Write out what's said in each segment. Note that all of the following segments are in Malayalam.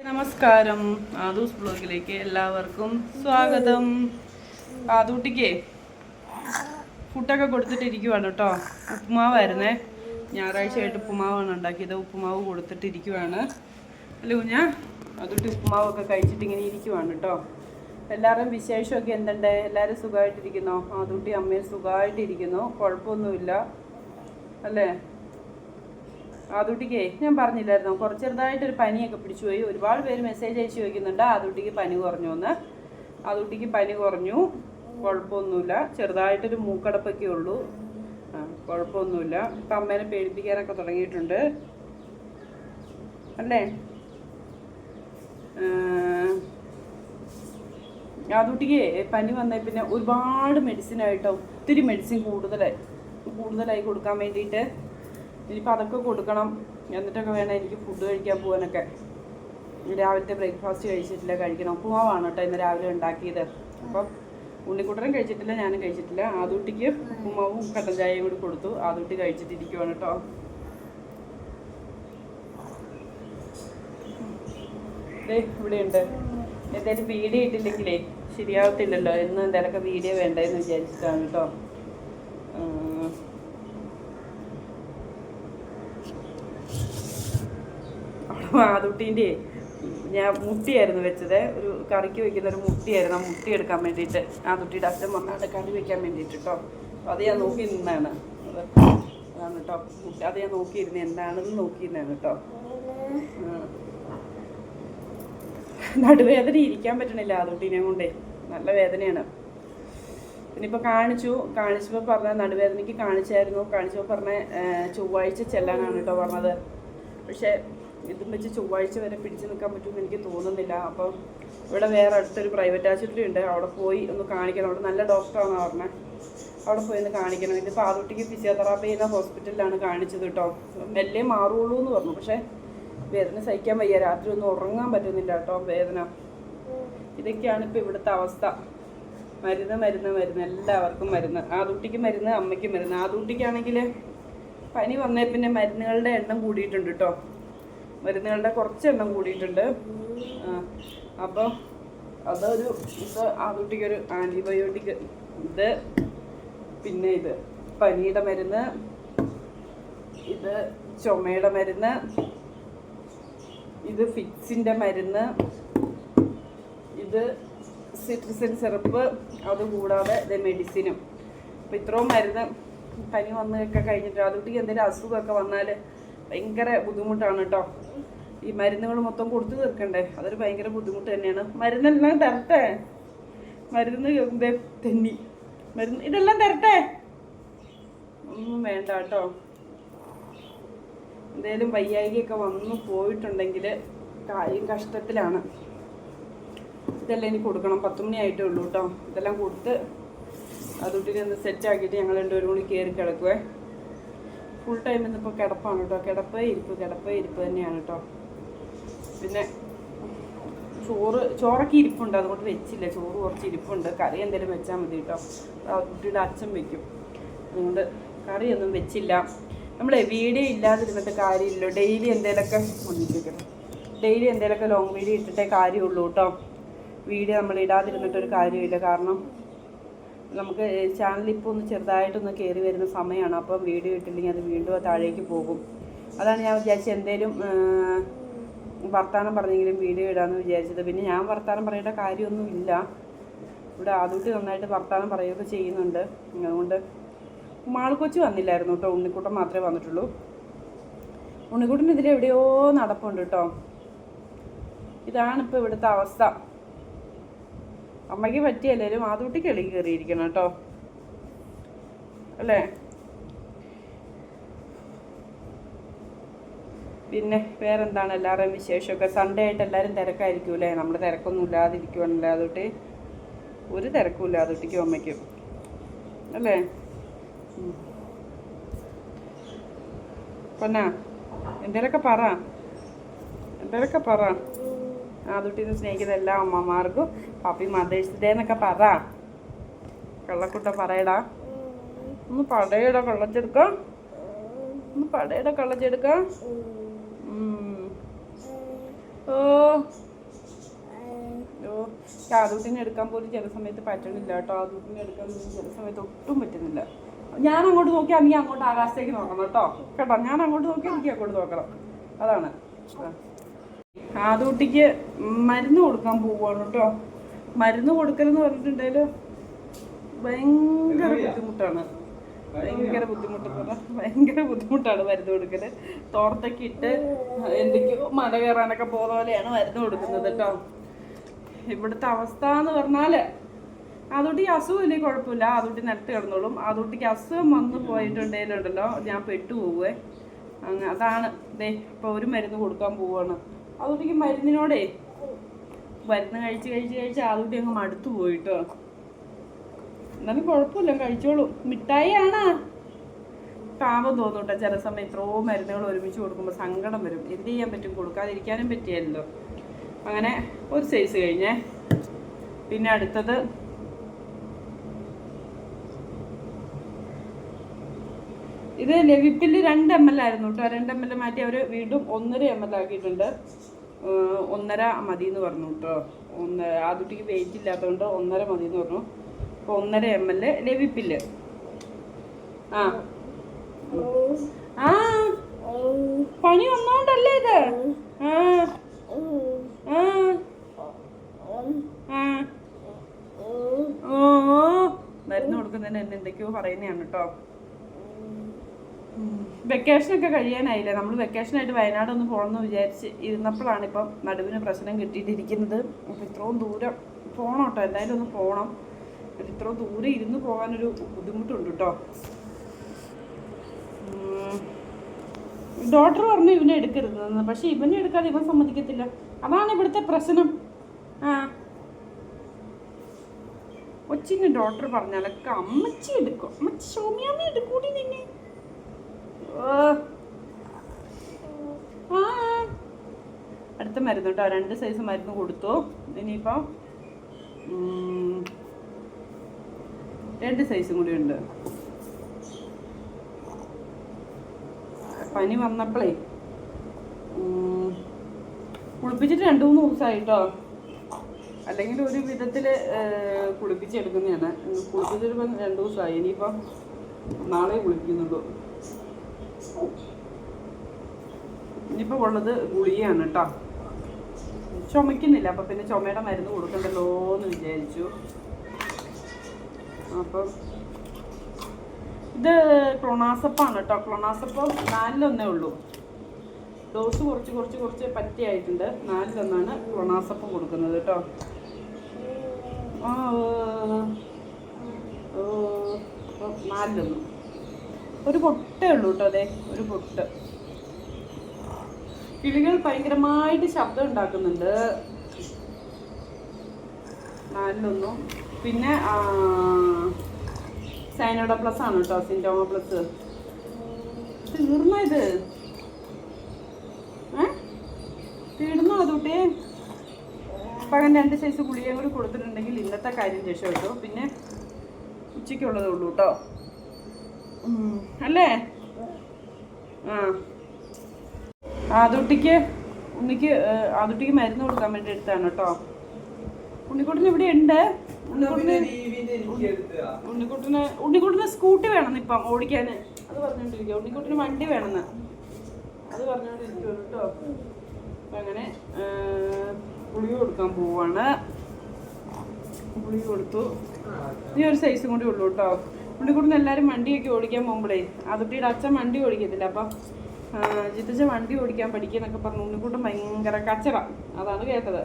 നമസ്കാരം. ആദൂസ് ബ്ലോഗിലേക്ക് എല്ലാവർക്കും സ്വാഗതം. ആദൂട്ടിക്ക് ഫുഡൊക്കെ കൊടുത്തിട്ടിരിക്കുവാണ് കേട്ടോ. ഉപ്പുമാവായിരുന്നേ. ഞായറാഴ്ചയായിട്ട് ഉപ്പുമാവാണ് ഉണ്ടാക്കിയത്. ഉപ്പുമാവ് കൊടുത്തിട്ടിരിക്കുവാണ്. അല്ലേ കുഞ്ഞ ആദൂട്ടി ഉപ്പുമാവൊക്കെ കഴിച്ചിട്ട് ഇങ്ങനെ ഇരിക്കുവാണ് കേട്ടോ. എല്ലാവരും വിശേഷമൊക്കെ എന്തുണ്ട്? എല്ലാവരും സുഖമായിട്ടിരിക്കുന്നോ? ആദൂട്ടി അമ്മയും സുഖമായിട്ടിരിക്കുന്നു. കുഴപ്പമൊന്നുമില്ല. അല്ലേ? ആദുട്ടിക്ക് ഞാൻ പറഞ്ഞില്ലായിരുന്നു? കുറച്ച് ചെറുതായിട്ടൊരു പനിയൊക്കെ പിടിച്ചു പോയി. ഒരുപാട് പേര് മെസ്സേജ് അയച്ച് ചോദിക്കുന്നുണ്ട്. ആദുട്ടിക്ക് പനി കുറഞ്ഞു എന്ന് ആദുട്ടിക്ക് പനി കുറഞ്ഞു. കുഴപ്പമൊന്നുമില്ല. ചെറുതായിട്ടൊരു മൂക്കടപ്പൊക്കെ ഉള്ളൂ. കുഴപ്പമൊന്നുമില്ല. ഇപ്പം അമ്മേനെ പേടിപ്പിക്കാനൊക്കെ തുടങ്ങിയിട്ടുണ്ട്. അല്ലേ? ആദുട്ടിക്ക് പനി വന്നേ പിന്നെ ഒരുപാട് മെഡിസിൻ ആയിട്ടോ ഒത്തിരി മെഡിസിൻ കൂടുതലായി കൂടുതലായി കൊടുക്കാൻ വേണ്ടിയിട്ട് ഇനിയിപ്പോൾ അതൊക്കെ കൊടുക്കണം. എന്നിട്ടൊക്കെ വേണം എനിക്ക് ഫുഡ് കഴിക്കാൻ പോകാനൊക്കെ രാവിലത്തെ ബ്രേക്ക്ഫാസ്റ്റ് കഴിച്ചിട്ടില്ല കഴിക്കണം. ഉപ്പുമാവാണ് കേട്ടോ ഇന്ന് രാവിലെ ഉണ്ടാക്കിയത്. അപ്പം ഉണ്ണിക്കുട്ടനും കഴിച്ചിട്ടില്ല ഞാനും കഴിച്ചിട്ടില്ല. ആദൂട്ടിക്ക് ഉപ്പുമാവും കട്ടൻ ചായയും കൂടി കൊടുത്തു. ആദൂട്ടി കഴിച്ചിട്ടിരിക്കുവാണ് കേട്ടോ. ഇവിടെയുണ്ട്. എന്തായാലും വീഡിയോ ഇട്ടില്ലെങ്കിലേ ശരിയാവത്തില്ലല്ലോ. എന്ന് എന്തായാലും വീഡിയോ വേണ്ടതെന്ന് വിചാരിച്ചിട്ടാണ് കേട്ടോ. മാതുട്ടീന്റെ ഞാൻ മുട്ടിയായിരുന്നു വെച്ചത്. ഒരു കറിക്ക് വെക്കുന്ന ഒരു മുട്ടിയായിരുന്നു. ആ മുട്ടി എടുക്കാൻ വേണ്ടിയിട്ട് ആ തുട്ടിയുടെ അച്ഛൻ വന്നാണ് കറി വെക്കാൻ വേണ്ടിയിട്ട് കേട്ടോ അപ്പോൾ അത് ഞാൻ നോക്കി നിന്നാണ്. അത് അതാണ് കേട്ടോ. അത് ഞാൻ നോക്കിയിരുന്നു എന്താണെന്ന് നോക്കിയിരുന്നാണ് കേട്ടോ. നടുവേദന ഇരിക്കാൻ പറ്റണില്ല ആ കൊണ്ടേ. നല്ല വേദനയാണ്. പിന്നിപ്പോൾ കാണിച്ചു. കാണിച്ചപ്പോൾ പറഞ്ഞ നടുവേദനയ്ക്ക് കാണിച്ചായിരുന്നു. കാണിച്ചപ്പോൾ പറഞ്ഞ ചൊവ്വാഴ്ച ചെല്ലാനാണ് കേട്ടോ പറഞ്ഞത്. പക്ഷേ ഇതും വെച്ച് ചൊവ്വാഴ്ച വരെ പിടിച്ചു നിൽക്കാൻ പറ്റുമെന്ന് എനിക്ക് തോന്നുന്നില്ല. അപ്പം ഇവിടെ വേറെ അടുത്തൊരു പ്രൈവറ്റ് ആശുപത്രി ഉണ്ട്. അവിടെ പോയി ഒന്ന് കാണിക്കണം. അവിടെ നല്ല ഡോക്ടറാണെന്ന് പറഞ്ഞത് അവിടെ പോയി ഒന്ന് കാണിക്കണം. ഇതിപ്പോൾ ആദുട്ടിക്ക് ഫിസിയോതെറാപ്പി ചെയ്യുന്ന ഹോസ്പിറ്റലിലാണ് കാണിച്ചത് കേട്ടോ മെല്ലേ മാറുള്ളൂ എന്ന് പറഞ്ഞു. പക്ഷേ വേദന സഹിക്കാൻ വയ്യ. രാത്രി ഒന്നും ഉറങ്ങാൻ പറ്റുന്നില്ല കേട്ടോ വേദന. ഇതൊക്കെയാണ് ഇപ്പോൾ ഇവിടുത്തെ അവസ്ഥ. മരുന്ന് മരുന്ന് മരുന്ന്. എല്ലാവർക്കും മരുന്ന്. ആദൂട്ടിക്ക് മരുന്ന് അമ്മയ്ക്ക് മരുന്ന്. ആദൂട്ടിക്കാണെങ്കിൽ പനി വന്നേ പിന്നെ മരുന്നുകളുടെ എണ്ണം കൂടിയിട്ടുണ്ട് കേട്ടോ മരുന്നുകളുടെ കുറച്ച് എണ്ണം കൂടിയിട്ടുണ്ട്. അപ്പോൾ അതൊരു ഇത് ഒരു ആന്റിബയോട്ടിക് ഇത് പിന്നെ ഇത് പനിയുടെ മരുന്ന് ഇത് ചുമയുടെ മരുന്ന് ഇത് ഫിക്സിന്റെ മരുന്ന് ഇത് സിട്രിസൻ സിറപ്പ് അതുകൂടാതെ ഇത് മെഡിസിനും. അപ്പോൾ ഇത്രയും മരുന്ന് പനി വന്നൊക്കെ കഴിഞ്ഞിട്ട് അതുകുട്ടിക്ക് എന്തെങ്കിലും അസുഖമൊക്കെ വന്നാൽ ഭയങ്കര ബുദ്ധിമുട്ടാണ് കേട്ടോ ഈ മരുന്നുകൾ മൊത്തം കൊടുത്തു തീർക്കണ്ടേ? അതൊരു ഭയങ്കര ബുദ്ധിമുട്ട് തന്നെയാണ്. മരുന്നെല്ലാം തരട്ടെ? മരുന്ന് തെന്നി. മരുന്ന് ഇതെല്ലാം തരട്ടെ? ഒന്നും വേണ്ട കേട്ടോ എന്തേലും വയ്യായികയൊക്കെ വന്നു പോയിട്ടുണ്ടെങ്കിൽ കാര്യം കഷ്ടത്തിലാണ്. ഇതെല്ലാം ഇനി കൊടുക്കണം. പത്ത് മണി ആയിട്ടേ ഉള്ളൂ കേട്ടോ ഇതെല്ലാം കൊടുത്ത് അതുട്ടിനെ ഒന്ന് സെറ്റ് ആക്കിയിട്ട് ഞങ്ങൾ രണ്ടുപേരും കൂടി കയറി കിടക്കുവേ. ഫുൾ ടൈം ഇന്നിപ്പോൾ കിടപ്പാണ് കേട്ടോ കിടപ്പ് ഇരിപ്പ് കിടപ്പ് ഇരിപ്പ് തന്നെയാണ് കേട്ടോ പിന്നെ ചോറ് ചോറൊക്കെ ഇരിപ്പുണ്ട്. അതുകൊണ്ട് വെച്ചില്ല. ചോറ് കുറച്ച് ഇരിപ്പുണ്ട്. കറി എന്തെങ്കിലും വെച്ചാൽ മതി കേട്ടോ കുട്ടിയുടെ അച്ഛൻ വെക്കും. അതുകൊണ്ട് കറിയൊന്നും വെച്ചില്ല. നമ്മളെ വീഡിയോ ഇല്ലാതിരുന്നിട്ട് കാര്യമില്ലല്ലോ. ഡെയിലി എന്തെങ്കിലുമൊക്കെ ഒന്നിച്ചിരിക്കണം. ഡെയിലി എന്തെങ്കിലുമൊക്കെ ലോങ് വീഡിയോ ഇട്ടിട്ടേ കാര്യമുള്ളൂ കേട്ടോ വീഡിയോ നമ്മൾ ഇടാതിരുന്നിട്ടൊരു കാര്യമില്ല. കാരണം നമുക്ക് ചാനൽ ഇപ്പോൾ ഒന്ന് ചെറുതായിട്ടൊന്ന് കയറി വരുന്ന സമയമാണ് അപ്പം വീഡിയോ ഇട്ടില്ലെങ്കിൽ അത് വീണ്ടും താഴേക്ക് പോകും. അതാണ് ഞാൻ വിചാരിച്ചത്. എന്തേലും വർത്തമാനം പറഞ്ഞെങ്കിലും വീഡിയോ ഇടാമെന്ന് വിചാരിച്ചത്. പിന്നെ ഞാൻ വർത്താനം പറയേണ്ട കാര്യമൊന്നുമില്ല ഇവിടെ ആദ്യത്തെ നന്നായിട്ട് വർത്താനം പറയുകയൊക്കെ ചെയ്യുന്നുണ്ട്. അതുകൊണ്ട് മാൾക്കൊച്ചു വന്നില്ലായിരുന്നു കേട്ടോ. ഉണ്ണിക്കൂട്ടം മാത്രമേ വന്നിട്ടുള്ളൂ. ഉണ്ണിക്കുട്ടൻ എവിടെയോ നടപ്പുണ്ട് കേട്ടോ. ഇതാണിപ്പോൾ ഇവിടുത്തെ അവസ്ഥ. അമ്മയ്ക്ക് പറ്റിയല്ലേലും ആദൂട്ടി കിളി കയറിയിരിക്കണം കേട്ടോ. അല്ലേ? പിന്നെ വേറെന്താണ് എല്ലാവരുടെയും വിശേഷമൊക്കെ? സൺഡേ ആയിട്ട് എല്ലാവരും തിരക്കായിരിക്കും അല്ലേ? നമ്മൾ തിരക്കൊന്നും ഇല്ലാതിരിക്കുവാണല്ലോ അതുട്ടി ഒരു തിരക്കും ഇല്ല അതുട്ടിക്കും അമ്മയ്ക്കും. അല്ലേ. പൊന്നാ എന്തേലൊക്കെ പറ. എന്തേലൊക്കെ പറ. ആദുട്ടിനെ സ്നേഹിക്കുന്ന എല്ലാ അമ്മമാർക്കും പാപ്പി മദേഴ്സ് ഡേ എന്നൊക്കെ പറ. കള്ളക്കുട്ട പറയടാ. ഒന്ന് പടയടാ കള്ളച്ചെടുക്ക. ഒന്ന് പടയടാ കള്ളച്ചെടുക്ക. ഓ. ഓ ആദൂട്ടിനെ എടുക്കാൻ പോലും ചില സമയത്ത് പറ്റണില്ല കേട്ടോ. ആദൂട്ടിനെ എടുക്കാൻ പോലും ചില സമയത്ത് ഒട്ടും പറ്റുന്നില്ല. ഞാൻ അങ്ങോട്ട് നോക്കിയാൽ നീ അങ്ങോട്ട് ആകാശത്തേക്ക് നോക്കണം കേട്ടോ. കേട്ടോ? ഞാൻ അങ്ങോട്ട് നോക്കിയാൽ എനിക്ക് അങ്ങോട്ട് നോക്കണം. അതാണ്. ആ. ആദൂട്ടിക്ക് മരുന്ന് കൊടുക്കാൻ പോവാണ് കേട്ടോ മരുന്ന് കൊടുക്കലെന്ന് പറഞ്ഞിട്ടുണ്ടെങ്കിൽ ഭയങ്കര ബുദ്ധിമുട്ടാണ്. ഭയങ്കര ബുദ്ധിമുട്ടെന്ന് പറഞ്ഞാൽ ഭയങ്കര ബുദ്ധിമുട്ടാണ് മരുന്ന് കൊടുക്കൽ. തോർത്തൊക്കെ ഇട്ട് എന്തൊക്കെയോ മല കയറാനൊക്കെ പോകുന്ന പോലെയാണ് മരുന്ന് കൊടുക്കുന്നത് കേട്ടോ ഇവിടുത്തെ അവസ്ഥ എന്ന് പറഞ്ഞാൽ അതുകൊണ്ടിക്ക് അസുഖമില്ലേ കുഴപ്പമില്ല. അതുകൊണ്ട് നിലത്ത് കിടന്നോളും. അതുകൊണ്ടിക്ക് അസുഖം വന്ന് പോയിട്ടുണ്ടെങ്കിലുണ്ടല്ലോ ഞാൻ പെട്ടുപോകുവേ അതാണ് ദേ ഇപ്പൊ ഒരു മരുന്ന് കൊടുക്കാൻ പോവാണ്. അതുകൊണ്ടിക്ക് മരുന്നിനോടെ മരുന്ന് കഴിച്ച് കഴിച്ച് കഴിച്ച് അതുകൊണ്ട് അങ്ങ് മടുത്തു പോയിട്ടോ. എന്നാലും കുഴപ്പമില്ല കഴിച്ചോളൂ. മിഠായി ആണ് പാവം തോന്നൂട്ടെ ചില സമയം ഇത്രയോ മരുന്നുകൾ ഒരുമിച്ച് കൊടുക്കുമ്പോൾ സങ്കടം വരും. എന്ത് ചെയ്യാൻ പറ്റും? കൊടുക്കാതിരിക്കാനും പറ്റിയല്ലോ. അങ്ങനെ ഒരു സൈസ് കഴിഞ്ഞേ. പിന്നെ അടുത്തത്. ഇത് ലെവിപ്പിൽ രണ്ട് എം എൽ ആയിരുന്നു കേട്ടോ. രണ്ട് എം എൽ മാറ്റി അവർ വീണ്ടും ഒന്നര എം എൽ ആക്കിയിട്ടുണ്ട്. ഒന്നര മതി എന്ന് പറഞ്ഞു കേട്ടോ. ഒന്ന് ആദ്യത്തേക്ക് വെയിറ്റ് ഇല്ലാത്തതുകൊണ്ട് ഒന്നര മതി എന്ന് പറഞ്ഞു. അപ്പോൾ ഒന്നര എം എൽ എ ആ. ആ പണി വന്നോണ്ടല്ലേ ഇത്? ഓ. മരുന്ന് കൊടുക്കുന്നതിന് എന്നെ എന്തൊക്കെയോ പറയുന്നതാണ് കേട്ടോ. വെക്കേഷനൊക്കെ കഴിയാനായില്ലേ? നമ്മൾ വെക്കേഷനായിട്ട് വയനാടൊന്ന് പോകണമെന്ന് വിചാരിച്ച് ഇരുന്നപ്പോഴാണ് ഇപ്പം നടുവിന് പ്രശ്നം കിട്ടിയിട്ടിരിക്കുന്നത്. അപ്പം ഇത്രയും ദൂരം പോകണം കേട്ടോ. എന്തായാലും ഒന്ന് പോകണം ഇത്രയും ദൂരം ഇരുന്ന് പോകാനൊരു ബുദ്ധിമുട്ടുണ്ട് കേട്ടോ. ഡോക്ടർ പറഞ്ഞു ഇവനെ എടുക്കരുതെന്ന് പക്ഷേ ഇവനെ എടുക്കാതെ ഇവൻ സമ്മതിക്കത്തില്ല. അതാണ് ഇവിടുത്തെ പ്രശ്നം. ആ. കൊച്ചിന് ഡോക്ടർ പറഞ്ഞാലൊക്കെ അമ്മച്ചി എടുക്കും. അമ്മച്ചി സൗമ്യാമ്മ എടുക്കൂടി നിന്നെ ഓ. ആ അടുത്ത മരുന്ന് കേട്ടോ രണ്ട് സൈസ് മരുന്ന് കൊടുത്തു. ഇനിയിപ്പോൾ രണ്ട് സൈസും കൂടി ഉണ്ട്. പനി വന്നപ്പോഴേ കുളിപ്പിച്ചിട്ട് രണ്ട് മൂന്ന് ദിവസമായിട്ടോ അല്ലെങ്കിൽ ഒരു വിധത്തിൽ കുളിപ്പിച്ചെടുക്കുന്നതാണ്. കുളിപ്പിച്ചിട്ട് രണ്ട് ദിവസമായി. ഇനിയിപ്പം നാളെ കുളിക്കുന്നുള്ളൂ ഇനിയിപ്പോൾ ഉള്ളത് ഗുളികയാണ് കേട്ടോ. ചുമക്കുന്നില്ല അപ്പം പിന്നെ ചുമയുടെ മരുന്ന് കൊടുക്കണ്ടല്ലോ എന്ന് വിചാരിച്ചു. അപ്പം ഇത് ക്ലോണാസപ്പാണ് കേട്ടോ ക്ലോണാസപ്പ് നാലിലൊന്നേ ഉള്ളൂ. ഡോസ് കുറച്ച് കുറച്ച് കുറച്ച് പറ്റിയായിട്ടുണ്ട്. നാലിലൊന്നാണ് ക്ലോണാസപ്പ് കൊടുക്കുന്നത് കേട്ടോ അപ്പം ഒരു പൊട്ടേ ഉള്ളൂ കേട്ടോ അതെ ഒരു പൊട്ട്. കിളികൾ ഭയങ്കരമായിട്ട് ശബ്ദം ഉണ്ടാക്കുന്നുണ്ട്. നാലിലൊന്നും. പിന്നെ സൈനോഡ പ്ലസ് ആണ് കേട്ടോ സിന്റോമ പ്ലസ്. തീർന്നോ ഇത്? ഏ? തീർന്നോ അതുകൂട്ടി പകൻ രണ്ട് സൈസ് ഗുളികയും കൂടി കൊടുത്തിട്ടുണ്ടെങ്കിൽ ഇന്നത്തെ കാര്യം രക്ഷപ്പെട്ടു. പിന്നെ ഉച്ചയ്ക്കുള്ളതേ ഉള്ളൂ കേട്ടോ അല്ലേ? ആ. ആദുട്ടിക്ക് ഉണ്ണിക്ക് ആദുട്ടിക്ക് മരുന്ന് കൊടുക്കാൻ വേണ്ടി എടുത്താണ് കേട്ടോ. ഉണ്ണിക്കുട്ടന് ഇവിടെ ഉണ്ട്. ഉണ്ണിക്കുട്ടന് ഉണ്ണിക്കുട്ടന് സ്കൂട്ടി വേണം ഇപ്പം ഓടിക്കാൻ. അത് പറഞ്ഞോണ്ടിരിക്കുക ഉണ്ണിക്കുട്ടന് വണ്ടി വേണമെന്ന്. അത് പറഞ്ഞോണ്ടിരിക്കുവാണ് കേട്ടോ. അപ്പൊ അങ്ങനെ പുളി ഗുളിക കൊടുക്കാൻ പോവാണ്. ഗുളിക കൊടുത്തു. ഇനി ഒരു സൈസും കൂടി ഉള്ളൂ കേട്ടോ. ഉണ്ണിക്കുട്ടന് എല്ലാവരും വണ്ടിയൊക്കെ ഓടിക്കാൻ പോകുമ്പോഴേ അതുട്ടിയുടെ അച്ഛൻ വണ്ടി ഓടിക്കത്തില്ല. അപ്പം ജിത്തച്ഛൻ വണ്ടി ഓടിക്കാൻ പഠിക്കുന്നൊക്കെ പറഞ്ഞു ഉണ്ണിക്കൂട്ടം ഭയങ്കര കച്ചറ. അതാണ് കേട്ടത്.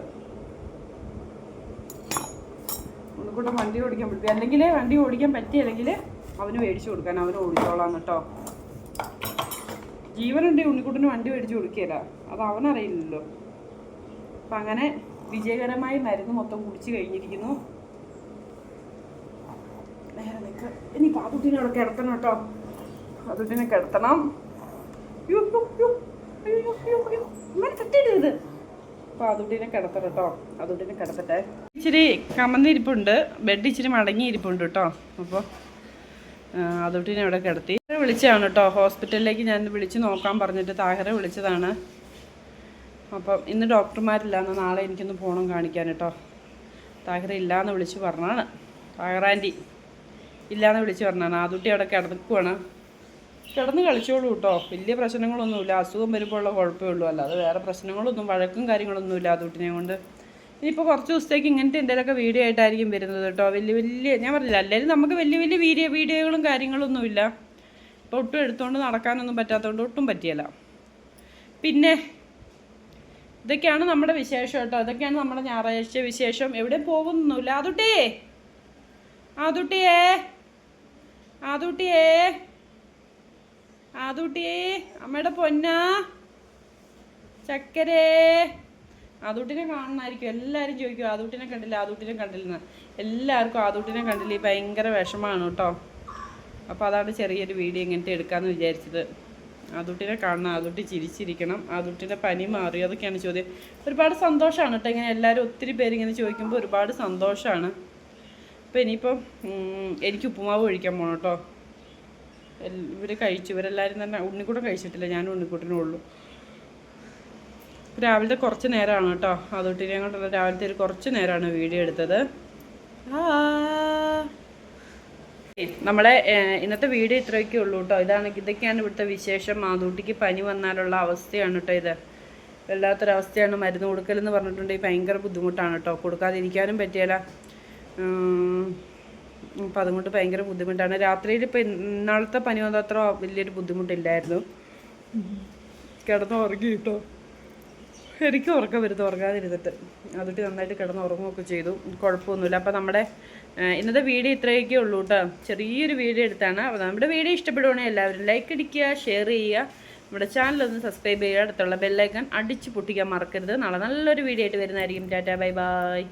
ഉണ്ണിക്കൂട്ടം വണ്ടി ഓടിക്കാൻ പഠിക്കും അല്ലെങ്കിൽ വണ്ടി ഓടിക്കാൻ പറ്റിയില്ലെങ്കിൽ അവന് മേടിച്ചു കൊടുക്കാൻ അവന് ഓടിച്ചോളാം കേട്ടോ ജീവനുണ്ട് ഉണ്ണിക്കുട്ടിന് വണ്ടി മേടിച്ചു കൊടുക്കുകയില്ല അത് അവനറിയില്ലല്ലോ. അപ്പം അങ്ങനെ വിജയകരമായി മരുന്ന് മൊത്തം കുടിച്ച് കഴിഞ്ഞിരിക്കുന്നു. നേരെ നിൽക്കുക ഇനി പാതുട്ടിനെ അവിടെ കിടത്തണം കേട്ടോ പാതുട്ടിനെ കിടത്തണം. ഇച്ചിരി കമന്നിരിപ്പുണ്ട് ബെഡ് ഇച്ചിരി മടങ്ങി ഇരിപ്പുണ്ട് കേട്ടോ അപ്പോൾ അതുകൊണ്ടിനെ അവിടെ കിടത്തി. വിളിച്ചതാണ് കേട്ടോ ഹോസ്പിറ്റലിലേക്ക് ഞാൻ വിളിച്ച് നോക്കാൻ പറഞ്ഞിട്ട് താഹറെ വിളിച്ചതാണ്. അപ്പം ഇന്ന് ഡോക്ടർമാരില്ല എന്നാൽ നാളെ എനിക്കൊന്ന് പോകണം കാണിക്കാൻ കേട്ടോ താഹിറ ഇല്ലാന്ന് വിളിച്ച് പറഞ്ഞാണ്. താഹറാന്റി ഇല്ലയെന്ന് വിളിച്ച് പറഞ്ഞാണ്. ആദുട്ടി അവിടെ കിടക്കുവാണ്. കിടന്ന് കളിച്ചോളൂ കേട്ടോ വലിയ പ്രശ്നങ്ങളൊന്നുമില്ല. അസുഖം വരുമ്പോൾ ഉള്ള കുഴപ്പമേ ഉള്ളൂ. അല്ലാതെ വേറെ പ്രശ്നങ്ങളൊന്നും വഴക്കും കാര്യങ്ങളൊന്നുമില്ല ആദുട്ടിനെ കൊണ്ട്. ഇനിയിപ്പോൾ കുറച്ച് ദിവസത്തേക്ക് ഇങ്ങനത്തെ എന്തെങ്കിലുമൊക്കെ വീഡിയോ ആയിട്ടായിരിക്കും വരുന്നത് കേട്ടോ വലിയ വലിയ ഞാൻ പറഞ്ഞില്ല അല്ലെങ്കിൽ നമുക്ക് വലിയ വലിയ വീഡിയോ വീഡിയോകളും കാര്യങ്ങളൊന്നുമില്ല ഇപ്പോൾ ഒട്ടും എടുത്തുകൊണ്ട് നടക്കാനൊന്നും പറ്റാത്തതുകൊണ്ട് ഒട്ടും പറ്റിയല്ല. പിന്നെ ഇതൊക്കെയാണ് നമ്മുടെ വിശേഷം കേട്ടോ ഇതൊക്കെയാണ് നമ്മുടെ ഞായറാഴ്ച വിശേഷം. എവിടെ പോകുന്നില്ല അതുട്ടിയേ അതുട്ടിയേ ആതുട്ടിയേ. ആതുട്ടിയേ അമ്മയുടെ പൊന്നാ. ചക്കരേ. ആദൂട്ടിനെ കാണണമായിരിക്കും എല്ലാവരും ചോദിക്കും ആദൂട്ടിനെ കണ്ടില്ല ആദൂട്ടിനെ കണ്ടില്ലെന്ന്. എല്ലാവർക്കും ആദൂട്ടിനെ കണ്ടില്ല ഭയങ്കര വിഷമമാണ് കേട്ടോ. അപ്പോൾ അതാണ് ചെറിയൊരു വീഡിയോ ഇങ്ങനത്തെ എടുക്കാമെന്ന് വിചാരിച്ചത്. ആദൂട്ടിനെ കാണണം ആദൂട്ടി ചിരിച്ചിരിക്കണം ആദൂട്ടിന്റെ പനി മാറി അതൊക്കെയാണ് ചോദ്യം. ഒരുപാട് സന്തോഷമാണ് കേട്ടോ ഇങ്ങനെ എല്ലാവരും ഒത്തിരി പേര് ഇങ്ങനെ ചോദിക്കുമ്പോൾ ഒരുപാട് സന്തോഷമാണ്. അപ്പോൾ ഇനിയിപ്പം എനിക്ക് ഉപ്പുമാവ് ഒഴിക്കാൻ പോകണം കേട്ടോ. ഇവർ കഴിച്ചു. ഇവരെല്ലാവരും തന്നെ ഉണ്ണിക്കൂടെ കഴിച്ചിട്ടില്ല. ഞാനും ഉണ്ണിക്കൂട്ടിനേ ഉള്ളൂ. രാവിലത്തെ കുറച്ച് നേരമാണ് കേട്ടോ. അതുകൊണ്ടിനെ കൊണ്ടുള്ള രാവിലത്തെ ഒരു കുറച്ച് നേരമാണ് വീഡിയോ എടുത്തത്. നമ്മളെ ഇന്നത്തെ വീഡിയോ ഇത്രയൊക്കെ ഉള്ളൂ കേട്ടോ. ഇതാണ് ഇതൊക്കെയാണ് ഇവിടുത്തെ വിശേഷം. മാതൂട്ടിക്ക് പനി വന്നാലുള്ള അവസ്ഥയാണ് കേട്ടോ ഇത്. വല്ലാത്തൊരവസ്ഥയാണ്. മരുന്ന് കൊടുക്കലെന്ന് പറഞ്ഞിട്ടുണ്ടെങ്കിൽ ഭയങ്കര ബുദ്ധിമുട്ടാണ് കേട്ടോ. കൊടുക്കാതിരിക്കാനും പറ്റിയല്ല അപ്പം അതുകൊണ്ട് ഭയങ്കര ബുദ്ധിമുട്ടാണ്. രാത്രിയിൽ ഇപ്പം ഇന്നാളത്തെ പനി വന്ന അത്ര വലിയൊരു ബുദ്ധിമുട്ടില്ലായിരുന്നു. കിടന്ന് ഉറങ്ങി കേട്ടോ എനിക്ക് ഉറക്കം വരുന്നത് ഉറങ്ങാതിരുന്നിട്ട്. അതിട്ട് നന്നായിട്ട് കിടന്ന് ഉറങ്ങുകയൊക്കെ ചെയ്തു. കുഴപ്പമൊന്നുമില്ല. അപ്പോൾ നമ്മുടെ ഇന്നത്തെ വീഡിയോ ഇത്രയൊക്കെ ഉള്ളൂ കേട്ടോ. ചെറിയൊരു വീഡിയോ എടുത്താണ്. അപ്പോൾ നമ്മുടെ വീഡിയോ ഇഷ്ടപ്പെടുവാണെങ്കിൽ എല്ലാവരും ലൈക്ക് അടിക്കുക ഷെയർ ചെയ്യുക. നമ്മുടെ ചാനൽ ഒന്ന് സബ്സ്ക്രൈബ് ചെയ്യുക. അടുത്തുള്ള ബെല്ലൈക്കൺ അടിച്ച് പൊട്ടിക്കാൻ മറക്കരുത്. നാളെ നല്ലൊരു വീഡിയോ ആയിട്ട് വരുന്നതായിരിക്കും. Tata bye bye